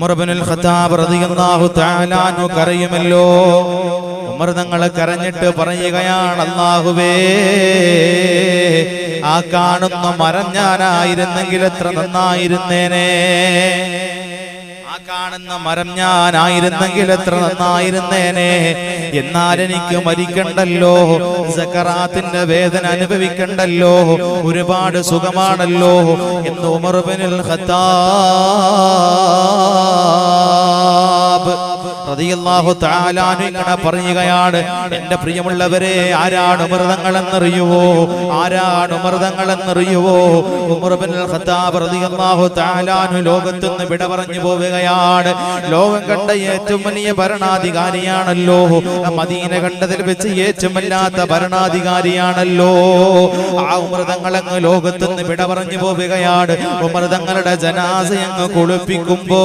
ഉമർബിനുൽ Khattab റളിയല്ലാഹു തആല അൻഹു കരയുമല്ലോ. ഉമർ തങ്ങളെ കരഞ്ഞിട്ട് പറയുകയാണ് അല്ലാഹുവേ ആ കാണുന്ന മരം ഞാനായിരുന്നെങ്കിൽ എത്ര നന്നായിരുന്നേനെ. കാണുന്ന മരം ഞാനായിരുന്നെങ്കിൽ എത്ര നന്നായിരുന്നേനെ. എന്നാൽ എനിക്ക് മരിക്കണ്ടല്ലോ. സക്കറാത്തിന്റെ വേദന അനുഭവിക്കണ്ടല്ലോ. ഒരുപാട് സുഖമാണല്ലോ. എന്ന് ഉമർബിനുൽ ഖത്താബ്. പറയുകയാണ് എന്റെ പ്രിയമുള്ളവരെ ആരാണ് ഉമർതങ്ങൾ എന്നറിയുവോ ആരാണ് തആല അൻഹു നിന്ന് വിട പറഞ്ഞു പോവുകയാണ്. ലോകം കണ്ട ഏറ്റവും വലിയ ഭരണാധികാരിയാണല്ലോ. മദീന കണ്ടതിൽ വെച്ച് ഏറ്റവും വല്ലാത്ത ഭരണാധികാരിയാണല്ലോ. ആ ഉമർതങ്ങൾ അങ്ങ് ലോകത്ത് നിന്ന് വിട പറഞ്ഞു പോവുകയാണ്. ഉമൃതങ്ങളുടെ ജനാസയങ്ങ് കുളിപ്പിക്കുമ്പോ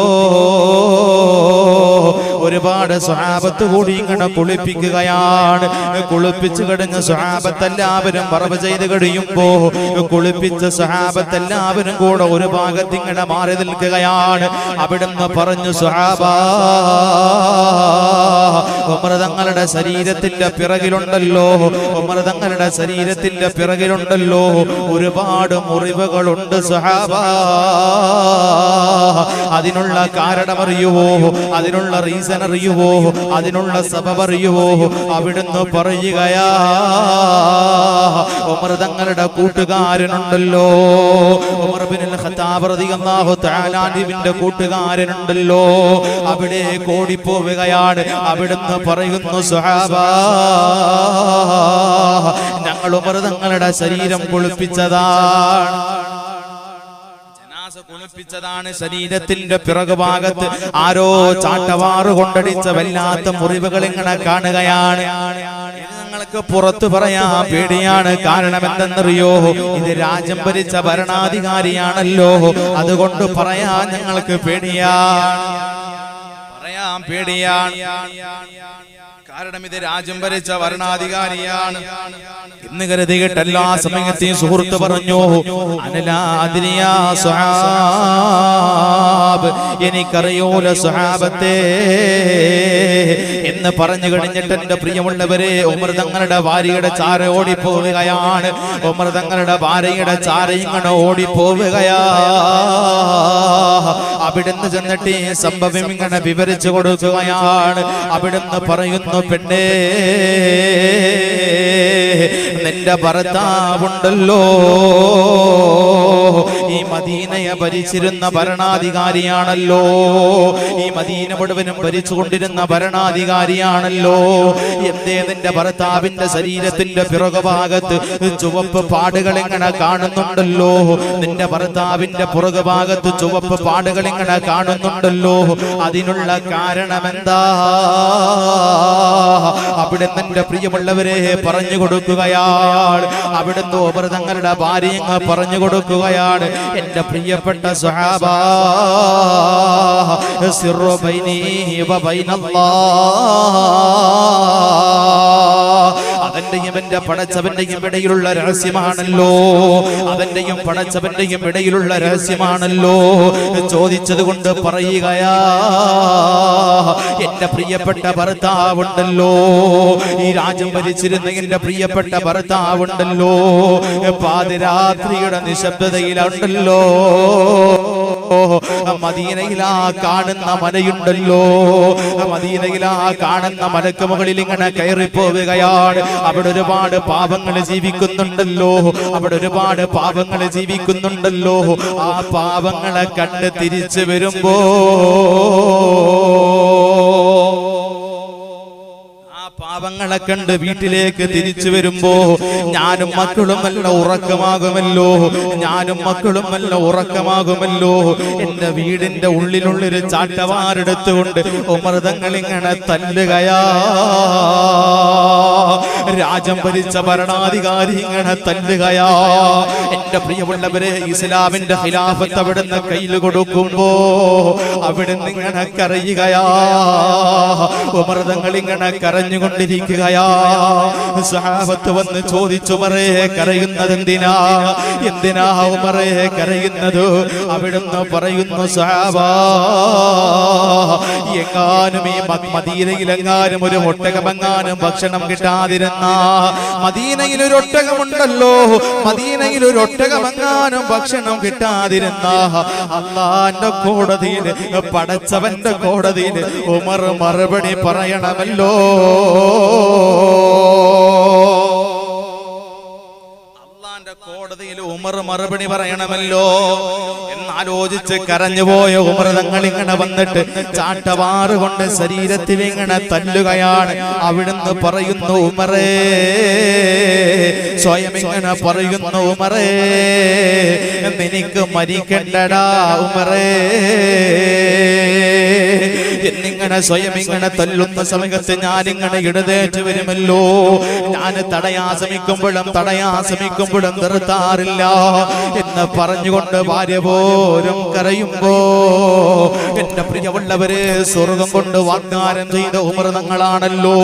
ഒരുപാട് സ്വഹാബത്ത് കൂടി ഇങ്ങനെ കുളിപ്പിക്കുകയാണ്. കുളിപ്പിച്ചു കഴിഞ്ഞ സ്വഹാബത്ത് എല്ലാവരും പറവ് ചെയ്ത് കഴിയുമ്പോ കുളിപ്പിച്ച സ്വഹാബത്ത് എല്ലാവരും കൂടെ ഒരു ഭാഗത്ത് ഇങ്ങനെ മാറി നിൽക്കുകയാണ്. അവിടുന്ന് പറഞ്ഞു സ്വഹാബ ഉമൃതങ്ങളുടെ ശരീരത്തിന്റെ പിറകിലുണ്ടല്ലോ ഉമൃതങ്ങളുടെ ശരീരത്തിന്റെ പിറകിലുണ്ടല്ലോ ഒരുപാട് മുറിവുകളുണ്ട് സ്വഹാബ. അതിനുള്ള കാരണമറിയുവോ? അതിനുള്ള റീസൺ അറിയുവോ അതിനുള്ള സബബ് അറിയുവോ? അവിടുന്ന് പറയുകയാ ഉമർ തങ്ങളുടെ കൂട്ടുകാരനുണ്ടല്ലോ. ഉമർ ഖത്താബ് റളിയല്ലാഹു കൂട്ടുകാരനുണ്ടല്ലോ. അവിടെ കോടിപ്പോവുകയാണ് അവിടുന്ന് പറയുന്നു സുഹാബ ഞങ്ങൾ ഉമർ തങ്ങളുടെ ശരീരം കുളിപ്പിച്ചതാണ്. കുളിപ്പിച്ചതാണ് ശരീരത്തിന്റെ പിറകുഭാഗത്ത് ആരോ ചാട്ടവാറ് കൊണ്ടടിച്ച വല്ലാത്ത മുറിവുകൾ ഇങ്ങനെ കാണുകയാണ്. ഞങ്ങൾക്ക് പുറത്തു പറയാ പേടിയാണ്. കാരണം എന്തെന്നറിയോ ഇത് രാജ്യം ഭരിച്ച ഭരണാധികാരിയാണല്ലോ. അതുകൊണ്ട് പറയാൻ ഞങ്ങൾക്ക് പേടിയാണ്. പറയാൻ പേടിയാണ്. കാരണം ഇത് രാജ്യം ഭരിച്ച ഭരണാധികാരിയാണ്. എന്ന് കരുതിയിട്ട് എല്ലാ സമയത്തെയും സുഹൃത്ത് പറഞ്ഞു എനിക്കറിയൂല സ്വഹാബത്തെ എന്ന് പറഞ്ഞു കഴിഞ്ഞിട്ട് എന്റെ പ്രിയമുള്ളവരെ ഉമർ തങ്ങളുടെ ഭാര്യയുടെ ചാര ഓടിപ്പോവുകയാണ്. ഉമർ തങ്ങളുടെ ഭാര്യയുടെ ചാര ഇങ്ങനെ ഓടിപ്പോവുകയാ. അവിടുന്ന് ചെന്നിട്ട് ഈ സംഭവം ഇങ്ങനെ വിവരിച്ചു കൊടുക്കുകയാണ് അവിടുന്ന് പറയുന്നു പെണ്ണേ നിന്റെ ഭർത്താവുണ്ടല്ലോ. ഈ മദീനയെ ഭരിച്ചിരുന്ന ഭരണാധികാരിയാണല്ലോ. ഈ മദീന മുഴുവനും ഭരിച്ചുകൊണ്ടിരുന്ന ഭരണാധികാരിയാണല്ലോ. എന്തേ നിന്റെ ഭർത്താവിന്റെ ശരീരത്തിന്റെ പിറകുഭാഗത്ത് ചുവപ്പ് പാടുകൾ ഇങ്ങനെ കാണുന്നുണ്ടല്ലോ. നിന്റെ ഭർത്താവിന്റെ പുറകുഭാഗത്ത് ചുവപ്പ് പാടുകൾ ഇങ്ങനെ കാണുന്നുണ്ടല്ലോ. അതിനുള്ള കാരണമെന്താ? അവിടെ നിന്റെ പ്രിയമുള്ളവരെ പറഞ്ഞു കൊടുക്കുകയാണ് അവിടുന്ന് തങ്ങളുടെ ഭാര്യങ്ങ് പറഞ്ഞു കൊടുക്കുകയാണ് എന്റെ പ്രിയപ്പെട്ട സ്വഹാബ സിറോ ബൈനീ വ ബൈനല്ലാഹ് അവന്റെയും എന്റെ പടച്ചവന്റെയും ഇടയിലുള്ള രഹസ്യമാണല്ലോ. അവന്റെയും പടച്ചവന്റെയും ഇടയിലുള്ള രഹസ്യമാണല്ലോ. ചോദിച്ചത് കൊണ്ട് പറയുകയാ എന്റെ പ്രിയപ്പെട്ട ഭർത്താവുണ്ടല്ലോ. ഈ രാജ്യം ഭരിച്ചിരുന്ന എന്റെ പ്രിയപ്പെട്ട ഭർത്താവുണ്ടല്ലോ. പാതിരാത്രിയുടെ നിശബ്ദതയിലുണ്ടല്ലോ. മദീനയിലാ കാണുന്ന മലയുണ്ടല്ലോ. മദീനയിലാ കാണുന്ന മലക്ക് മുകളിൽ ഇങ്ങനെ കയറി പോവുകയാണ് അവിടെ ഒരുപാട് പാപങ്ങൾ ജീവിക്കുന്നുണ്ടല്ലോ. അവിടെ ഒരുപാട് പാപങ്ങൾ ജീവിക്കുന്നുണ്ടല്ലോ. ആ പാപങ്ങളെ കണ്ട് തിരിച്ചു വരുമ്പോ ആ പാപങ്ങളെ കണ്ട് വീട്ടിലേക്ക് തിരിച്ചു വരുമ്പോ ഞാനും മക്കളും അല്ല ഉറക്കമാകുമല്ലോ. ഞാനും മക്കളും അല്ല ഉറക്കമാകുമല്ലോ. എന്റെ വീടിന്റെ ഉള്ളിലുള്ളൊരു ചാട്ടവാരെടുത്തുകൊണ്ട് ഉമൃതങ്ങൾ ഇങ്ങനെ തല്ലുകയാ. രാജ്യം ഭരിച്ച ഭരണാധികാരി ഇങ്ങനെ തല്ലുകയാ. എന്റെ പ്രിയമുള്ളവരെ ഇസ്ലാമിന്റെ ഖിലാഫത്ത് അവിടുന്ന് കയ്യിൽ കൊടുക്കുമ്പോ അവിടുന്ന് ഇങ്ങനെ കരയുകയാ. ഉമൃതങ്ങൾ ഇങ്ങനെ കരഞ്ഞുകൊണ്ടിരിക്കുകയാ സഹാബത്ത് വന്ന് ചോദിച്ചു മറേ കരയുന്നത് എന്തിനാ എന്തിനാ ഉമറേ കരയുന്നത്? അവിടുന്ന് പറയുന്നു സഹാബാ എങ്ങാനും ഈ മദീനയിലെങ്ങാനും ഒരു ഒട്ടകമെങ്ങാനും ഭക്ഷണം കിട്ടാതിരുന്ന മദീനയിൽ ഒരു ഒട്ടകമുണ്ടല്ലോ മദീനയിൽ ഒരു ഒട്ടകമെങ്ങാനും ഭക്ഷണം കിട്ടാതിരുന്ന. അള്ളാന്റെ കോടതിയിൽ പടച്ചവന്റെ കോടതിയിൽ ഉമർ മറുപടി പറയണമല്ലോ. അള്ളാന്റെ കോടതിയിൽ ഉമർ മറുപടി പറയണമല്ലോ. എന്നാലോചിച്ച് കരഞ്ഞുപോയ ഉമർ തങ്ങൾ ഇങ്ങനെ വന്നിട്ട് ചാട്ടവാറ് കൊണ്ട് ശരീരത്തിൽ ഇങ്ങനെ തല്ലുകയാണ്. അവിടുന്ന് പറയുന്നു ഉമറേ സ്വയം ഇങ്ങനെ പറയുന്നു ഉമറേ നിനക്ക് മരിക്കണ്ടടാ ഉമറേ. എന്നിങ്ങനെ സ്വയം ഇങ്ങനെ തല്ലുന്ന സമയത്ത് ഞാൻ ഇങ്ങനെ ഇടതേറ്റ് വരുമല്ലോ. ഞാൻ തടയാൻ ശ്രമിക്കുമ്പോഴും നിർത്താറില്ല എന്ന് പറഞ്ഞുകൊണ്ട് ഭാര്യ പോലും കരയുമ്പോ എന്റെ പ്രിയമുള്ളവരെ സ്വർഗം കൊണ്ട് വാഗ്ദാനം ചെയ്ത ഉമൃതങ്ങളാണല്ലോ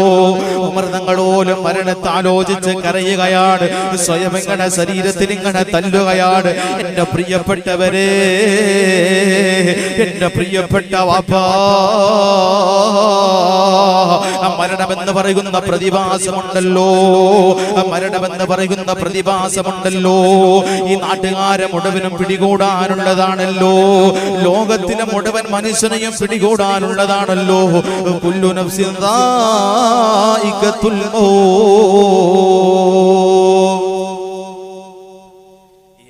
ഉമൃതങ്ങൾ പോലും മരണത്തെ ആലോചിച്ച് കരയുകയാണ്. സ്വയം ഇങ്ങനെ ശരീരത്തിൽ ഇങ്ങനെ തല്ലുകയാണ്. എന്റെ പ്രിയപ്പെട്ടവരെ എന്റെ പ്രിയപ്പെട്ട വാപ്പാ മരണമെന്ന് പറയുന്ന പ്രതിഭാസമുണ്ടല്ലോ. മരണമെന്ന് പറയുന്ന പ്രതിഭാസമുണ്ടല്ലോ. ഈ നാട്ടുകാരെ മുഴുവനും പിടികൂടാനുള്ളതാണല്ലോ. ലോകത്തിലെ മുഴുവൻ മനുഷ്യനെയും പിടികൂടാനുള്ളതാണല്ലോ.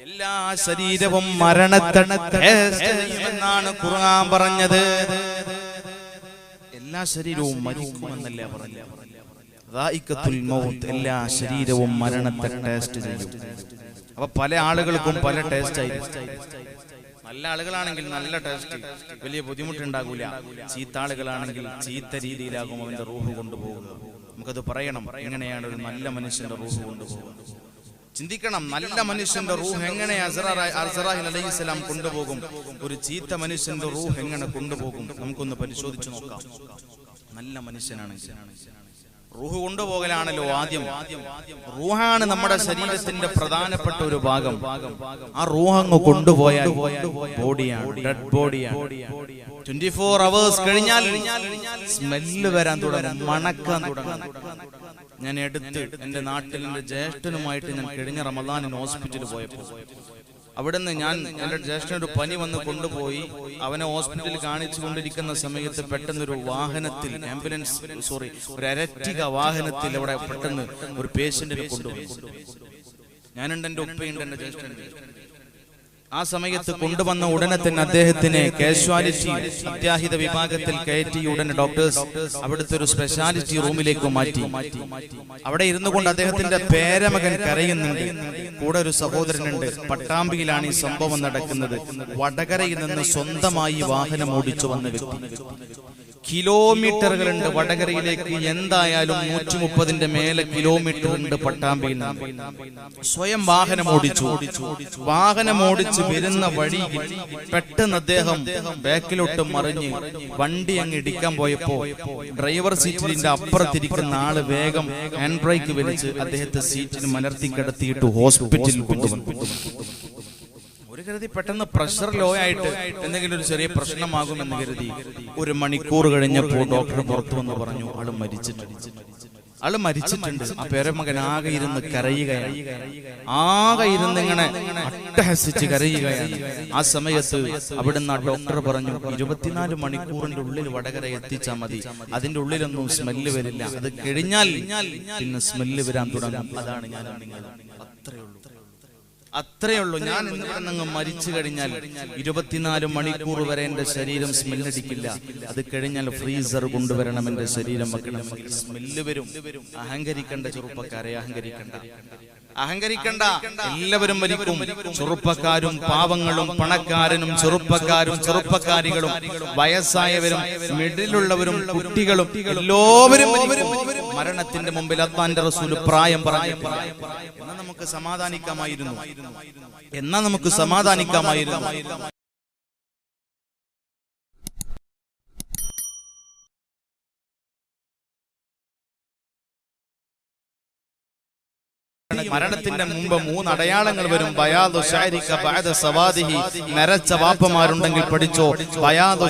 എല്ലാ ശരീരവും മരണത്തെ എന്നാണ് ഖുർആൻ പറഞ്ഞത്. എല്ലാ ശരീരവും മരിക്കുമെന്നല്ലേ പറഞ്ഞു എല്ലാ ശരീരവും മരണത്തെ ടേസ്റ്റ് ചെയ്യും. അപ്പൊ പല ആളുകൾക്കും പല ടേസ്റ്റ് ആയിരിക്കും നല്ല ആളുകളാണെങ്കിൽ നല്ല ടേസ്റ്റ് വലിയ ബുദ്ധിമുട്ടുണ്ടാകൂല. ചീത്ത ആളുകളാണെങ്കിൽ ചീത്ത രീതിയിലാകും അവന്റെ റൂഹ് കൊണ്ടുപോകുന്നത്. നമുക്കത് പറയണം. എങ്ങനെയാണ് ഒരു നല്ല മനുഷ്യന്റെ റൂഹ് കൊണ്ടുപോകുന്നത്. ചിന്തിക്കണം നല്ല മനുഷ്യന്റെ റൂഹ് എങ്ങനെ അസറാഹിൽ അലൈഹിസ്സലാം കൊണ്ടുപോകും. ഒരു ചീത്ത മനുഷ്യന്റെ റൂഹ് എങ്ങനെ കൊണ്ടുപോകും? നമുക്കൊന്ന് പരിശോധിച്ചു നോക്കാം. നല്ല മനുഷ്യനാണ് റൂഹ് കൊണ്ടുപോകലാണല്ലോ ആദ്യം. റൂഹാണ് നമ്മുടെ ശരീരത്തിന്റെ പ്രധാനപ്പെട്ട ഒരു ഭാഗം. ആ റൂഹ് അങ്ങ് കൊണ്ടുപോയാൽ ബോഡിയാണ്. ഡെഡ് ബോഡിയാണ്. ട്വന്റി ഫോർ അവേഴ്സ് കഴിഞ്ഞാൽ സ്മെല്ല് വരാൻ തുടങ്ങും. മണക്കാൻ തുടങ്ങും. ഞാൻ എടുത്ത് എന്റെ നാട്ടിൽ എന്റെ ജ്യേഷ്ഠനുമായിട്ട് ഞാൻ കഴിഞ്ഞ റമദാനിന് ഹോസ്പിറ്റലിൽ പോയപ്പോൾ. നിന്ന് ഞാൻ എന്റെ ജ്യേഷ്ഠൻ ഒരു പനി വന്ന് കൊണ്ടുപോയി. അവനെ ഹോസ്പിറ്റലിൽ കാണിച്ചു കൊണ്ടിരിക്കുന്ന സമയത്ത് പെട്ടെന്ന് ഒരു വാഹനത്തിൽ ആംബുലൻസ് സോറി ഒരു അരറ്റിക വാഹനത്തിൽ അവിടെ പെട്ടെന്ന് ഒരു പേഷ്യന്റിനെ കൊണ്ടുപോയി ഞാനുണ്ട് എന്റെ ഉപ്പയുണ്ട് എന്റെ ജ്യേഷ്ഠനുണ്ട്. ആ സമയത്ത് കൊണ്ടുവന്ന ഉടനെ തന്നെ അദ്ദേഹത്തിനെ കാഷ്വാലിറ്റി അത്യാഹിത വിഭാഗത്തിൽ കയറ്റി ഉടനെ ഡോക്ടേഴ്സ് അവിടുത്തെ ഒരു സ്പെഷ്യാലിറ്റി റൂമിലേക്ക് മാറ്റി. അവിടെ ഇരുന്നു കൊണ്ട് അദ്ദേഹത്തിന്റെ പേരമകൻ കരയുന്നുണ്ട്. കൂടെ ഒരു സഹോദരനുണ്ട്. പട്ടാമ്പിയിലാണ് ഈ സംഭവം നടക്കുന്നത്. വടകരയിൽ നിന്ന് സ്വന്തമായി വാഹനം ഓടിച്ചു വന്ന വ്യക്തി. കിലോമീറ്ററുകളുണ്ട് വടകരയിലേക്ക്. എന്തായാലും നൂറ്റി മുപ്പതിന്റെ മേലെ കിലോമീറ്റർ ഉണ്ട് പട്ടാമ്പിയിൽ സ്വയം വാഹനം ഓടിച്ചു. വാഹനം ഓടിച്ച്. വരുന്ന വഴി പെട്ടെന്ന് അദ്ദേഹം ബാക്കിലോട്ട് മറിഞ്ഞ് വണ്ടി അങ്ങ് ഇടിക്കാൻ പോയപ്പോ ഡ്രൈവർ സീറ്റിന്റെ അപ്പുറത്തിരിക്കുന്ന ആൾ വേഗം ഹാൻഡ് ബ്രേക്ക് വലിച്ച് അദ്ദേഹത്തെ സീറ്റിന് മലർത്തി കിടത്തിയിട്ട് ഹോസ്പിറ്റലിൽ കൊണ്ടുവന്നു. ഒരു കരുതി പെട്ടെന്ന് പ്രഷർ ലോ ആയിട്ട് എന്തെങ്കിലും ഒരു ചെറിയ പ്രശ്നമാകുമെന്ന് കരുതി ഒരു മണിക്കൂർ കഴിഞ്ഞപ്പോൾ ഡോക്ടർ പുറത്തു വന്ന് പറഞ്ഞു ആൾ മരിച്ചിട്ടുണ്ട്. ആൾ മരിച്ചിട്ടുണ്ട്. ആ പേരമകൻ ആകെ ഇരുന്ന് കരയുകയാണ്. ആകെ ഇരുന്ന് ഇങ്ങനെ അട്ടഹസിച്ച് കരയുകയാണ്. ആ സമയത്ത് അവിടുന്ന് ആ ഡോക്ടർ പറഞ്ഞു ഇരുപത്തിനാല് മണിക്കൂറിന്റെ ഉള്ളിൽ വടകര എത്തിച്ചാൽ മതി. അതിന്റെ ഉള്ളിലൊന്നും സ്മെല്ല് വരില്ല. അത് കഴിഞ്ഞാൽ പിന്നെ സ്മെല്ല് വരാൻ തുടങ്ങും. അതാണ് ഞാൻ നിങ്ങൾ അത്രയേ ഉള്ളൂ. ഞാൻ ഇന്ന് മരിച്ചു കഴിഞ്ഞാൽ ഇരുപത്തിനാല് മണിക്കൂർ വരെ എന്റെ ശരീരം സ്മെല്ലടിക്കില്ല. അത് കഴിഞ്ഞാൽ ഫ്രീസർ കൊണ്ടുവരണം എന്റെ ശരീരം സ്മെല്ല് വരും. അഹങ്കരിക്കണ്ട ചെറുപ്പക്കാരെ അഹങ്കരിക്കണ്ട. അഹങ്കരിക്കണ്ട. എല്ലാവരും മരിക്കും. ചെറുപ്പക്കാരും പാവങ്ങളും പണക്കാരനും ചെറുപ്പക്കാരും ചെറുപ്പക്കാരികളും വയസ്സായവരും മിഡിലുള്ളവരും കുട്ടികളും എല്ലാവരും മരണത്തിന്റെ മുമ്പിൽ അത്താന്റെ റസൂൽ പ്രായം പറഞ്ഞു എന്നാ നമുക്ക് സമാധാനിക്കാമായിരുന്നു. എന്നാ നമുക്ക് സമാധാനിക്കാമായിരുന്നു. മരണത്തിന്റെ മുമ്പ് മൂന്ന് അടയാളങ്ങൾ വരും. ബയാദു ബഅദ സവാദിഹി. നരച്ച വാപ്പമാരുണ്ടെങ്കിൽ പഠിച്ചോ. ബയാദു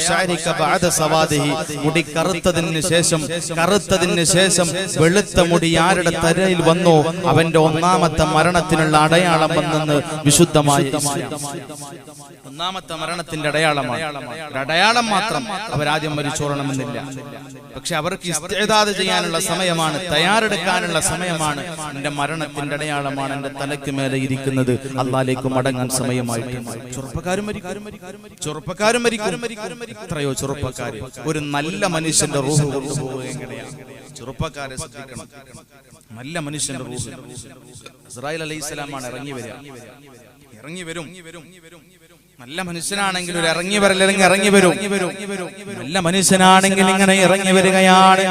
ബഅദ സവാദിഹി. മുടി കറുത്തതിന് ശേഷം കറുത്തതിന് ശേഷം വെളുത്ത മുടി ആരുടെ തരയിൽ വന്നോ? അവന്റെ ഒന്നാമത്തെ മരണത്തിനുള്ള അടയാളം വന്നെന്ന് വിശുദ്ധമായി ഒന്നാമത്തെ മരണത്തിന്റെ അടയാളമാണ്. അടയാളം മാത്രം അവരാദ്യം മരിച്ചോളണമെന്നില്ല. പക്ഷെ അവർക്ക് ഇസ്തേദാദ് ചെയ്യാനുള്ള സമയമാണ്. തയ്യാറെടുക്കാനുള്ള സമയമാണ്. എന്റെ മരണത്തിന്റെ അടയാളമാണ് എന്റെ തലയ്ക്ക് മേലെ ഇരിക്കുന്നത്. അള്ളാലേക്ക് മടങ്ങാൻ സമയമായിട്ട് ചെറുപ്പക്കാരും എത്രയോ ചെറുപ്പക്കാർ ഒരു നല്ല മനുഷ്യന്റെ റൂഹ് കൊണ്ടുപോവുക എങ്ങനെയാണ് ചെറുപ്പക്കാരെ ശ്രദ്ധിക്കണം. നല്ല മനുഷ്യന്റെ റൂഹ്. ഇസ്രായേൽ അലൈഹി സ്വലാമാണ് ഇറങ്ങി വരിക. ഇറങ്ങി വരും. നല്ല മനുഷ്യനാണെങ്കിൽ ഒരു ഇറങ്ങി വരല്ലെങ്കിൽ ഇറങ്ങി വരും. നല്ല മനുഷ്യനാണെങ്കിൽ ഇങ്ങനെ ഇറങ്ങി വരികയാണ്.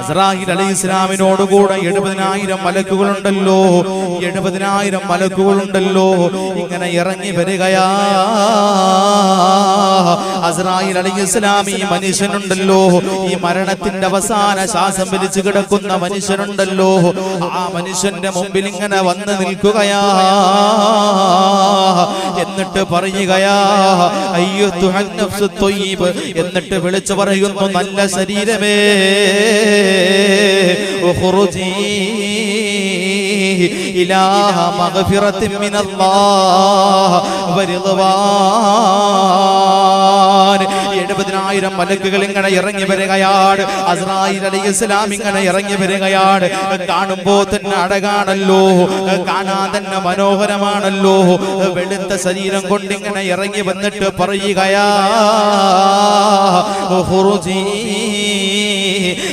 അസറാഹിൽ അലി ഇസ്ലാമിനോടുകൂടെ എഴുപതിനായിരം മലക്കുകളുണ്ടല്ലോ. എഴുപതിനായിരം മലക്കുകളുണ്ടല്ലോ. ഇങ്ങനെ ഇറങ്ങി വരികയാ. അലി ഇസ്ലാം ഈ മനുഷ്യനുണ്ടല്ലോ. ഈ മരണത്തിന്റെ അവസാന ശ്വാസം വലിച്ചു കിടക്കുന്ന മനുഷ്യനുണ്ടല്ലോ. ആ മനുഷ്യന്റെ മുമ്പിൽ ഇങ്ങനെ വന്ന് നിൽക്കുകയാ. എന്നിട്ട് പറയുകയാ അയ്യോ എന്നിട്ട് വിളിച്ചു പറയുന്നു നല്ല ശരീരമേ ഇലാഹ മഗ്ഫിറത്തിൻ മിനല്ലാഹ് വരിദ്വാൻ എഴുപതിനായിരം മലക്കുകൾ ഇങ്ങനെ ഇറങ്ങി വരികയാണ്. അസ്രായിൽ അലൈഹി ഇസ്ലാം ഇങ്ങനെ ഇറങ്ങി വരികയാണ്. കാണുമ്പോ തന്നെ അടകാണല്ലോ. കാണാൻ തന്നെ മനോഹരമാണല്ലോ. വെളുത്ത ശരീരം കൊണ്ട് ഇങ്ങനെ ഇറങ്ങി വന്നിട്ട് പറയുകയാ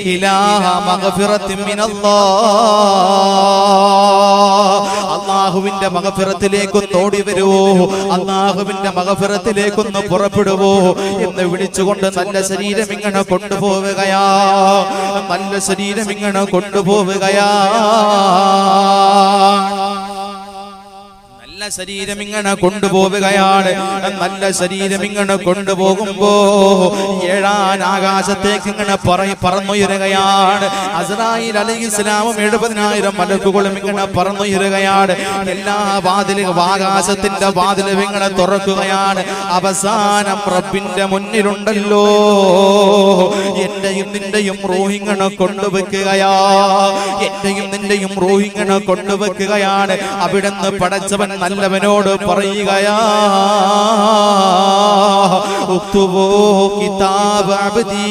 ഇലാഹ മഗ്ഫിറത്തിൻ മിനല്ലാഹ് അള്ളാഹുവിന്റെ മകഫിറത്തിലേക്കൊന്ന് ഓടി വരുവോ അള്ളാഹുവിന്റെ മകഫിറത്തിലേക്കൊന്ന് പുറപ്പെടുവോ. എന്ന് വിളിച്ചുകൊണ്ട് നല്ല ശരീരം ഇങ്ങനെ കൊണ്ടുപോവുകയാ. നല്ല ശരീരം ഇങ്ങനെ കൊണ്ടുപോവുകയാ. നല്ല ശരീരം ഇങ്ങനെ കൊണ്ടുപോവുകയാണ്. നല്ല ശരീരം ഇങ്ങനെ കൊണ്ടുപോകുമ്പോ ഏഴാൻ ആകാശത്തേക്ക് ഇങ്ങനെ പറ- പറന്നുയരുകയാണ്. അസറായിൽ അലൈഹി ഇസ്ലാമും എഴുപതിനായിരം മലക്കുകളും ഇങ്ങനെ പറന്നുയരുകയാണ്. എല്ലാ വാതിൽ ആകാശത്തിന്റെ വാതിലും ഇങ്ങനെ തുറക്കുകയാണ്. അവസാനം റബ്ബിന്റെ മുന്നിലുണ്ടല്ലോ. എന്റെയും നിന്റെയും റോഹിങ്ങനെ കൊണ്ടുവെക്കുകയാ. എന്റെയും നിന്റെയും റോഹിങ്ങനെ കൊണ്ടുവെക്കുകയാണ്. അവിടുന്ന് പടച്ചവൻ നല്ലവനോട് പറയുകയാ കിതാബ് അബ്ദീ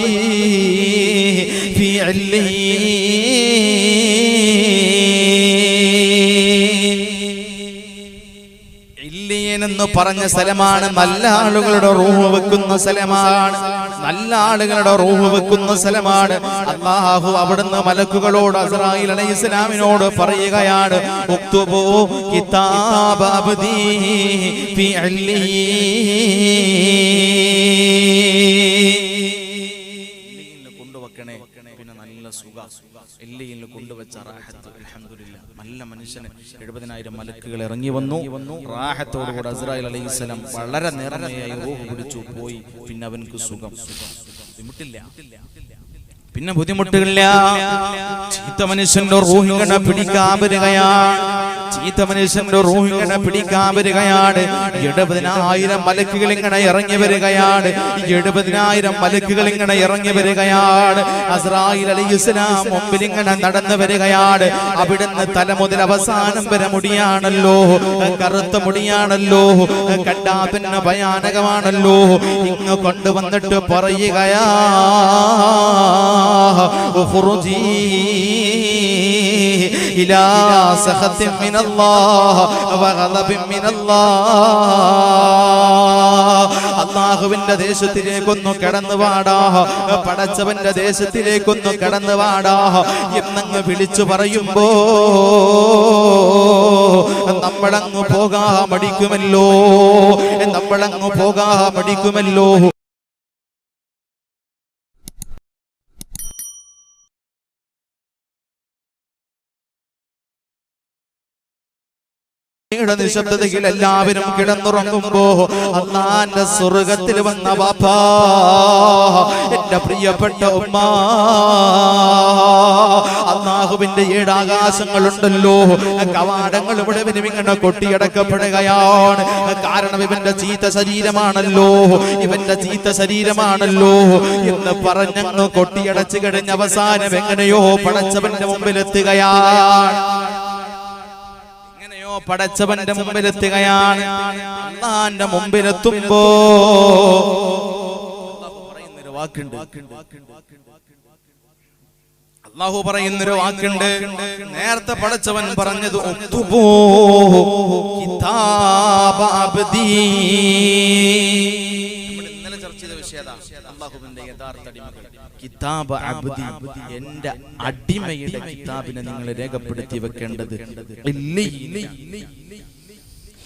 എന്ന് പറഞ്ഞ സ്ഥലമാണ് നല്ല ആളുകളുടെ റൂഹ് വെക്കുന്ന സ്ഥലമാണ്. നല്ല ആളുകളുടെ റൂഹ് വെക്കുന്ന സ്ഥലമാണ്. അള്ളാഹു അവിടുന്ന് മലക്കുകളോട് അസ്രായിൽ അലൈഹി ഇസ്ലാമിനോട് പറയുകയാണ് കൊണ്ടുവെക്കണേ പിന്നെ നല്ല സുഖ. എല്ലിയിൽ കൊണ്ടുവച്ച നല്ല മനുഷ്യന് എഴുപതിനായിരം മലക്കുകൾ ഇറങ്ങി വന്നു. റാഹത്തോടുകൂടെ അസ്രായിൽ അലൈഹിസ്സലാം വളരെ നേർമയായി ഓഹ് പിടിച്ചു പോയി. പിന്നെ അവൻക്ക് സുഖം. ബുദ്ധിമുട്ടില്ല പിന്നെ ബുദ്ധിമുട്ടില്ല ചീത്ത മനുഷ്യന്റെ റൂഹിങ്ങനെ പിടിക്കാൻ വരികയാണ് ചീത്ത മനുഷ്യന്റെ റൂഹിങ്ങനെ പിടിക്കാൻ വരികയാണ് എഴുപതിനായിരം മലക്കുകൾ ഇങ്ങനെ ഇറങ്ങി വരികയാണ്. എഴുപതിനായിരം മലക്കുകൾ ഇങ്ങനെ ഇറങ്ങി വരികയാണ്. അസ്രായിൽ അലി ഇസ്ലാം മുമ്പിൽ ഇങ്ങനെ നടന്നു വരികയാണ്. അവിടുന്ന് തല മുതൽ അവസാനം വരെ മുടിയാണല്ലോ. കറുത്ത മുടിയാണല്ലോ. കണ്ടാ പിന്നെ ഭയാനകമാണല്ലോ. ഇങ്ങ് കൊണ്ടുവന്നിട്ട് പറയുകയാ. ഉഖ്റുജി ഇലാ الله وغضب من മിനല്ലാഹ് അള്ളാഹുവിന്റെ ദേശത്തിലേക്കൊന്നു കടന്നു വാടാ. പടച്ചവന്റെ ദേശത്തിലേക്കൊന്നു കടന്നു വാടാ. എന്നങ്ങ് വിളിച്ചു പറയുമ്പോ നമ്മളങ്ങ് പോകാ മടിക്കുമല്ലോ നമ്മളങ്ങ് പോകാ മടിക്കുമല്ലോ യുടെ നിശബ്ദതയിൽ എല്ലാവരും കിടന്നുറങ്ങുമ്പോ അന്നാന്റെ സ്വർഗത്തിൽ വന്ന ബാപ്പാ എന്റെ പ്രിയപ്പെട്ട ഉമ്മ. അന്നാഹുവിന്റെ ഏടാകാശങ്ങളുണ്ടല്ലോ കവാടങ്ങൾ ഇവിടെ ഇങ്ങനെ കൊട്ടിയടക്കപ്പെടുകയാണ്. കാരണം ഇവന്റെ ചീത്ത ശരീരമാണല്ലോ. ഇവന്റെ ചീത്ത ശരീരമാണല്ലോ. എന്ന് പറഞ്ഞങ്ങ് കൊട്ടിയടച്ചു കഴിഞ്ഞ അവസാനം എങ്ങനെയോ പടച്ചവന്റെ മുമ്പിലെത്തുകയാണ്. എങ്ങനെയോ പടച്ചവന്റെ മുമ്പിലെത്തുകയാണ് അള്ളാന്റെ മുമ്പിലെത്തുമ്പോ അള്ളാഹു പറയുന്നൊരു വാക്കുണ്ട് നേരത്തെ പടച്ചവൻ പറഞ്ഞത് ഇന്നലെ ചർച്ച ചെയ്ത വിഷയം അതാ. അള്ളാഹുവിന്റെ യഥാർത്ഥ അടിമകൾ. കിതാബ അബ്ദി എന്റെ അടിമയുടെ കിതാബിനെ നിങ്ങൾ രേഖപ്പെടുത്തി വെക്കേണ്ടത്.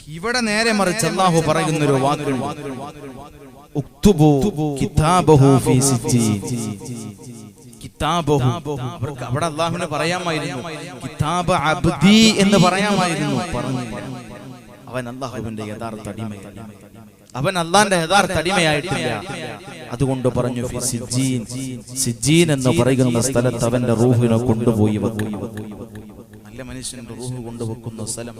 ഇവിടെ നേരെ മറിച്ച് അള്ളാഹു പറയുന്നൊരു വാക്കുണ്ട്. അവർക്ക് അവിടെ അള്ളാഹുവിനെ പറയാമായിരുന്നു. കിതാബ അബ്ദി എന്ന് പറയാമായിരുന്നു. പറഞ്ഞില്ല അവൻ അള്ളാഹുവിന്റെ യഥാർത്ഥ അടിമയാണ്. അവൻ അള്ളാന്റെ യഥാർത്ഥ അടിമയായിട്ടില്ല. അതുകൊണ്ട് പറഞ്ഞു സിജ്ജീൻ സിജ്ജീൻ എന്ന് പറയുന്ന സ്ഥലത്ത് അവന്റെ റൂഹിനെ കൊണ്ടുപോയി വെക്കും നല്ല മനുഷ്യന്റെ റൂഹ് കൊണ്ടുവെക്കുന്ന സ്ഥലം.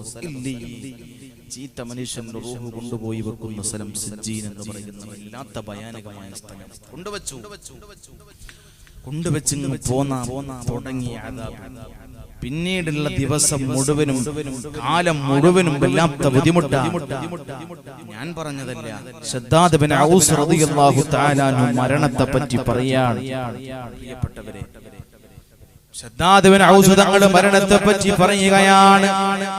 ചീത്ത മനുഷ്യന്റെ റൂഹ് കൊണ്ടുപോയി വെക്കുന്ന സ്ഥലം സിജ്ജീൻ എന്ന് പറയുന്ന വല്ലാത്ത ഭയാനകമായ സ്ഥലം കൊണ്ടുവച്ചു കൊണ്ടുവച്ചിങ്ങ് പോന്ന തുടങ്ങിയ. പിന്നീടുള്ള ദിവസം മുഴുവനും കാലം മുഴുവനും വല്ലാത്ത ബുദ്ധിമുട്ട്. ഞാൻ പറഞ്ഞതല്ല ശദ്ദാദ് ബിൻ ഔസ് റളിയല്ലാഹു മരണത്തെ പറ്റി പറയാണ്. പ്രിയപ്പെട്ടവരെ മരണത്തെ പറ്റി പറയുകയാണ്.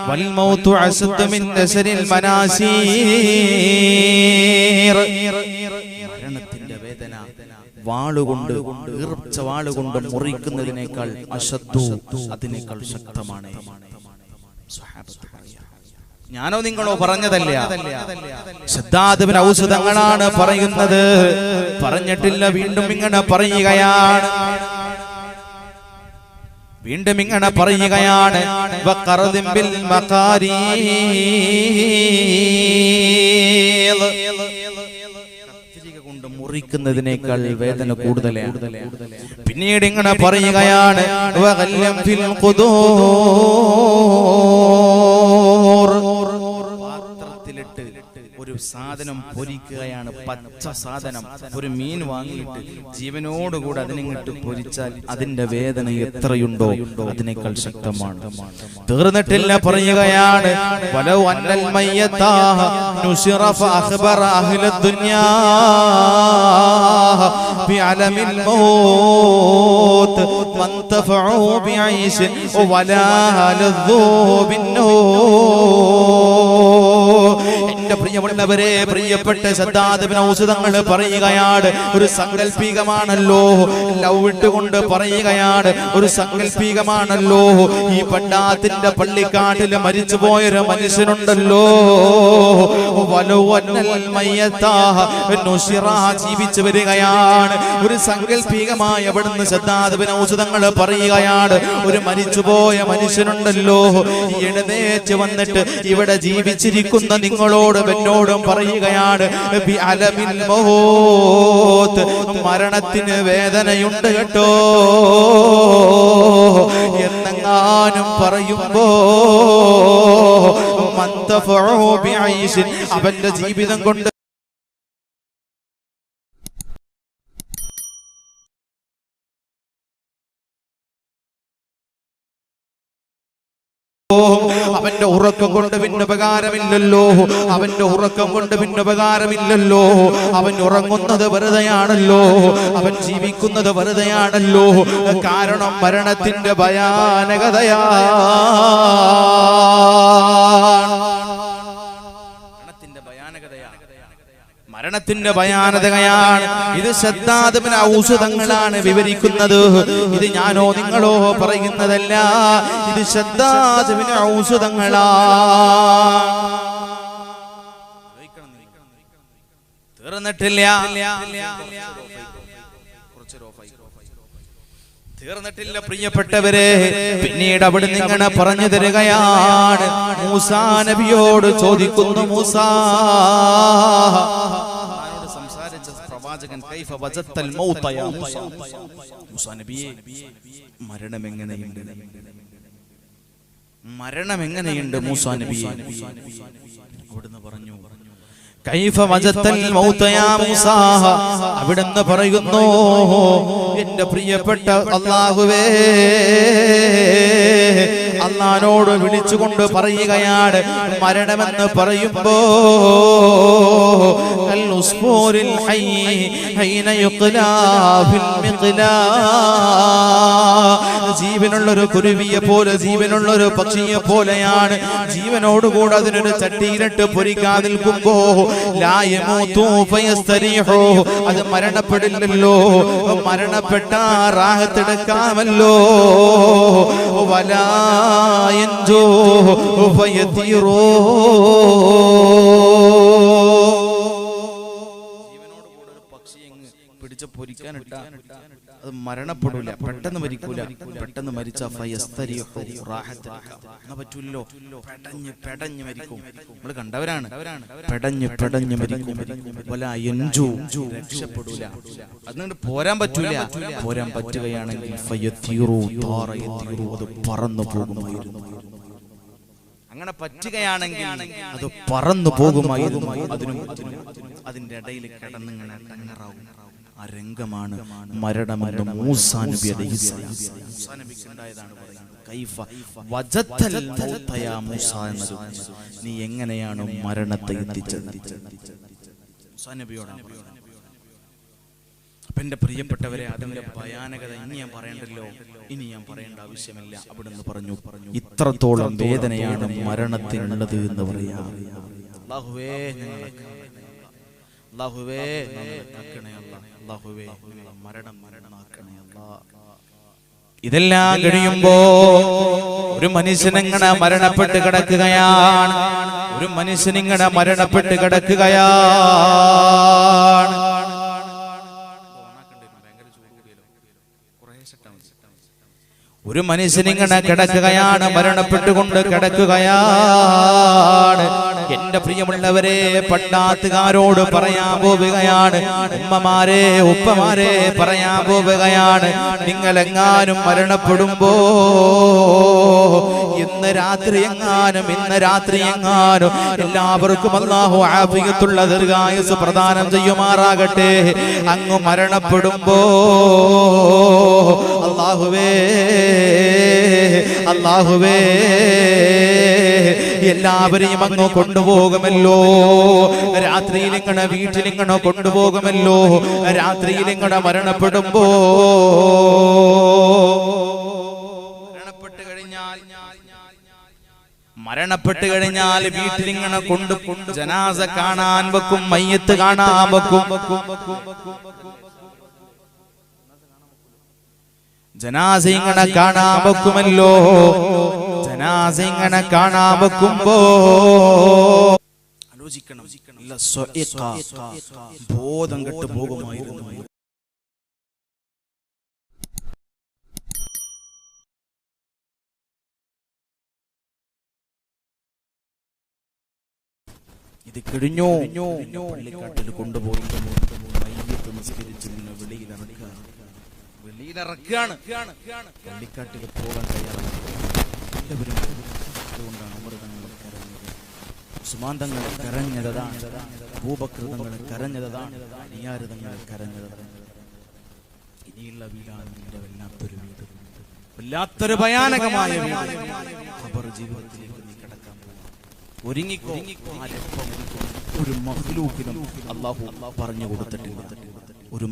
വൽ മൗതു അസദ് മിൻ നസരിൽ മനാസീർ. വാളുകൊണ്ട് ഈർച്ച വാളുകൊണ്ട് മുറിക്കുന്നതിനേക്കാൾ അശത്തു അതിനേക്കാൾ ശക്തമാണ്. ഞാനോ നിങ്ങളോ പറഞ്ഞതല്ല തങ്ങളാണ് പറയുന്നത് പറഞ്ഞിട്ടില്ല വീണ്ടും ഇങ്ങനെ പറയുകയാണ് വീണ്ടും ഇങ്ങനെ പറയുകയാണ് ബിൽ മഖാരീൽ. മുറിക്കുന്നതിനേക്കാൾ വേദന കൂടുതലാണ് പിന്നീട് ഇങ്ങനെ പറയുകയാണ് വഗല്ലം ഫിൽ ഖുദൂർ. പാത്രത്തിലിട്ട് ഒരു സാധനം പൊരിക്കുകയാണ് പച്ച സാധനം ഒരു മീൻ വാങ്ങിയിട്ട് ജീവനോടുകൂടെ അതിനിങ്ങോട്ട് പൊരിച്ചാൽ അതിന്റെ വേദന എത്രയുണ്ടോ അതിനേക്കാൾ ശക്തമാണ് തീർന്നിട്ടില്ല പറയുകയാണ് വലൗ അന്നൽ മയ്യത്താഹ നുശിറ ഫഅഖ്ബറ അഹ്ല ദുനിയാ بعلم الموت وانتفعوا بعيش ولا لذوا بالنور എന്റെ പ്രിയമുള്ളവരെ പ്രിയപ്പെട്ട ഔഷധങ്ങൾ പറയുകയാണ് ഒരു സങ്കല്പികമാണല്ലോ ലവ് ഇട്ടുകൊണ്ട് പറയുകയാണ് ഒരു സങ്കല്പികമാണല്ലോ ഈ പണ്ടാത്തിന്റെ പള്ളിക്കാട്ടിൽ മരിച്ചുപോയൊരു മനുഷ്യനുണ്ടല്ലോ. വലുവന്നൽ മയ്യത്താഹ നുശിറ ജീവിച്ചു വരികയാണ്. ഒരു സങ്കല്പികമായ അവിടുന്ന് ശ്രദ്ധാദിബിന് ഔഷധങ്ങൾ പറയുകയാണ് ഒരു മരിച്ചുപോയ മനുഷ്യനുണ്ടല്ലോ. എഴുന്നേറ്റ് വന്നിട്ട് ഇവിടെ ജീവിച്ചിരിക്കുന്ന നിങ്ങളോട് എന്നോടും പറയുകയാണ്. മരണത്തിന് വേദനയുണ്ട് കേട്ടോ എന്നെങ്ങാനും പറയുമ്പോ. അവന്റെ ജീവിതം കൊണ്ട് അവന്റെ ഉറക്കം കൊണ്ട് പിന്നെ ഉപകാരമില്ലല്ലോ അവന്റെ ഉറക്കം കൊണ്ട് പിന്നെ ഉപകാരമില്ലല്ലോ അവൻ ഉറങ്ങുന്നത് വെറുതെയാണല്ലോ. അവൻ ജീവിക്കുന്നത് വെറുതെയാണല്ലോ. കാരണം മരണത്തിന്റെ ഭയാനകതയാ. മരണത്തിന്റെ ഭയാനതകയാണ് ഇത് ശ്രദ്ധാതമിന് ഔഷധങ്ങളാണ് വിവരിക്കുന്നത്. ഇത് ഞാനോ നിങ്ങളോ പറയുന്നതല്ല. ഇത് ശ്രദ്ധാതമിന് ഔഷധങ്ങളാ തീർന്നിട്ടില്ല. തീർന്നിട്ടില്ല പ്രിയപ്പെട്ടവരെ. പിന്നീട് അവിടെ നിങ്ങളെ പറഞ്ഞു തരികയാണ്. മൂസാ നബിയോട് ചോദിക്കുന്നു മൂസാ. പ്രവാചകൻ എങ്ങനെയുണ്ട് മരണം എങ്ങനെയുണ്ട് മൂസാ നബിയെ? അവിടുന്ന് പറഞ്ഞു കൈഫ വജത്തൽ മൗത യാ മൂസാ അവിടുന്ന് പറയുന്നു എന്റെ പ്രിയപ്പെട്ട അള്ളാഹുവേ അള്ളഹാനോട് വിളിച്ചുകൊണ്ട് പറയുകയാണ് മരണമെന്ന് പറയുമ്പോ ജീവനുള്ളൊരു കുരുവിയെ പോലെ ജീവനുള്ളൊരു പക്ഷിയെ പോലെയാണ്. ജീവനോടുകൂടെ അതിനൊരു ചട്ടിയിലിട്ട് പൊരിക്കാതിൽക്കുമ്പോ അത് മരണപ്പെടില്ലല്ലോ. മരണപ്പെട്ട റാഹത്തെടുക്കാമല്ലോ വലായഞ്ചോ ഉഭയതീറോ ജീവനോട് കൂടെ ഒരു പക്ഷി പിടിച്ച പിടിച്ച് പൊരിക്കാനിട്ട. അത് മരണപ്പെടില്ല പെട്ടെന്ന് മരിക്കൂല. പെട്ടെന്ന് മരിച്ച പറ്റൂലല്ലോ? പെടഞ്ഞ് പെടഞ്ഞ് മരിക്കും. നമ്മൾ കണ്ടവരാണ്. പെടഞ്ഞ് പെടഞ്ഞ് മരിക്കും. വല എൻജു രക്ഷപ്പെടൂല. അതുകൊണ്ട് പോരാൻ പറ്റൂല. പോരാൻ പറ്റുകയാണെങ്കിൽ അത് പറന്നു പോകുമായിരുന്നു. അങ്ങനെ പറ്റുകയാണെങ്കിൽ അത് പറന്നു പോകുമായിരുന്നു. അതിനും അതിന്റെ ഇടയിൽ കിടന്നിങ്ങനെ ടങ്ങറാവും ആ രംഗമാണ് മരണമെന്ന് മൂസാ നബി എന്നത്. നീ എങ്ങനെയാണ് മരണത്തെ എത്തിച്ചത്? പ്രിയപ്പെട്ടവരെ അതിന്റെ ഭയാനകത ഇനി ഞാൻ പറയണ്ടല്ലോ. ഇനി ഞാൻ പറയേണ്ട ആവശ്യമില്ല. അവിടുന്ന് പറഞ്ഞു പറഞ്ഞു ഇത്രത്തോളം വേദനയാണ് മരണത്തിനുള്ളത് എന്ന് പറയാ. അല്ലാ. ഞങ്ങളെ മരണം മരണമാക്കണേ അല്ലാ ഇതെല്ലാം കഴിയുമ്പോ ഒരു മനുഷ്യനിങ്ങനെ മരണപ്പെട്ട് കിടക്കുകയാണ്. ഒരു മനുഷ്യനിങ്ങനെ മരണപ്പെട്ട് കിടക്കുകയാണ്. ഒരു മനുഷ്യനിങ്ങനെ കിടക്കുകയാണ് മരണപ്പെട്ടുകൊണ്ട് കിടക്കുകയാണ്. എന്റെ പ്രിയമുള്ളവരെ പണ്ടാത്തുകാരോട് പറയാൻ പോവുകയാണ്. ഉമ്മമാരെ ഉപ്പമാരെ പറയാൻ പോവുകയാണ്. നിങ്ങൾ എങ്ങാനും മരണപ്പെടുമ്പോ ഇന്ന് രാത്രി എങ്ങാനും ഇന്ന് രാത്രി എങ്ങാനും എല്ലാവർക്കും അള്ളാഹു ആഫിയത്തുള്ള ദീർഘായുസ് പ്രദാനം ചെയ്യുമാറാകട്ടെ. അങ്ങ് മരണപ്പെടുമ്പോ അള്ളാഹുവേ അള്ളാഹുവേ എല്ലാവരെയും അങ്ങ് കൊണ്ടുപോകുമല്ലോ. രാത്രിയിൽ ഇങ്ങനെ വീട്ടിൽ ഇങ്ങനെ കൊണ്ടുപോകുമല്ലോ. രാത്രിയിൽ ഇങ്ങനെ മരണപ്പെടുമ്പോ. മരണപ്പെട്ട് കഴിഞ്ഞാൽ മരണപ്പെട്ട് കഴിഞ്ഞാൽ വീട്ടിൽ ഇങ്ങനെ കൊണ്ടു ജനാസ കാണാൻ വെക്കും മയ്യത്ത് കാണാൻ വെക്കും. ജനാസ ഇങ്ങനെ കാണാൻ വെക്കുമല്ലോ. ജനാസ ഇങ്ങനെ കാണാൻ വെക്കുമ്പോ ആലോചിക്കണം ബോധം കെട്ട് പോകുമായിരുന്നു. ഇത് കഴിഞ്ഞു. പള്ളിക്കാട്ടിൽ കൊണ്ടുപോയി മയ്യത്ത് നിസ്കരിച്ച് നിന്നെ വെളിയിലിറക്കുക വെളിയിലിറക്കുകയാണ് പള്ളിക്കാട്ടിൽ പോകാൻ തയ്യാറാണ് എല്ലാവരും സുമാന്തങ്ങൾ കരഞ്ഞതാണ്. ഭൂപകൃതങ്ങൾ കരഞ്ഞതാണ്. നിയാരിതങ്ങൾ കരഞ്ഞത് ഇനിയുള്ള വീടാണ് വല്ലാത്തൊരു വീട്. വല്ലാത്തൊരു ഭയാനകമായ ഒരു മഹ്ലൂക്കിനും പറഞ്ഞു ഒരു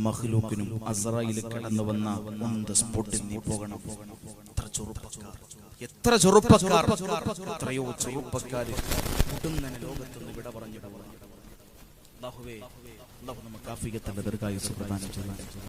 അസറയിൽ കടന്നു വന്ന ഒന്ന് സ്പോട്ടിൽ നീ പോകണം. ചെറുപ്പക്കാർ. എത്ര ചെറുപ്പക്കാർ? എത്രയോ ചെറുപ്പക്കാർ മുട്ടുന്നതിന് ലോകത്തുനിന്ന് വിട പറഞ്ഞു അള്ളാഹുവേ അള്ളാഹു നമുക്ക് ആഫിയത്തിന്റെ ദീർഘായുസ് പ്രദാനം ചെയ്യാൻ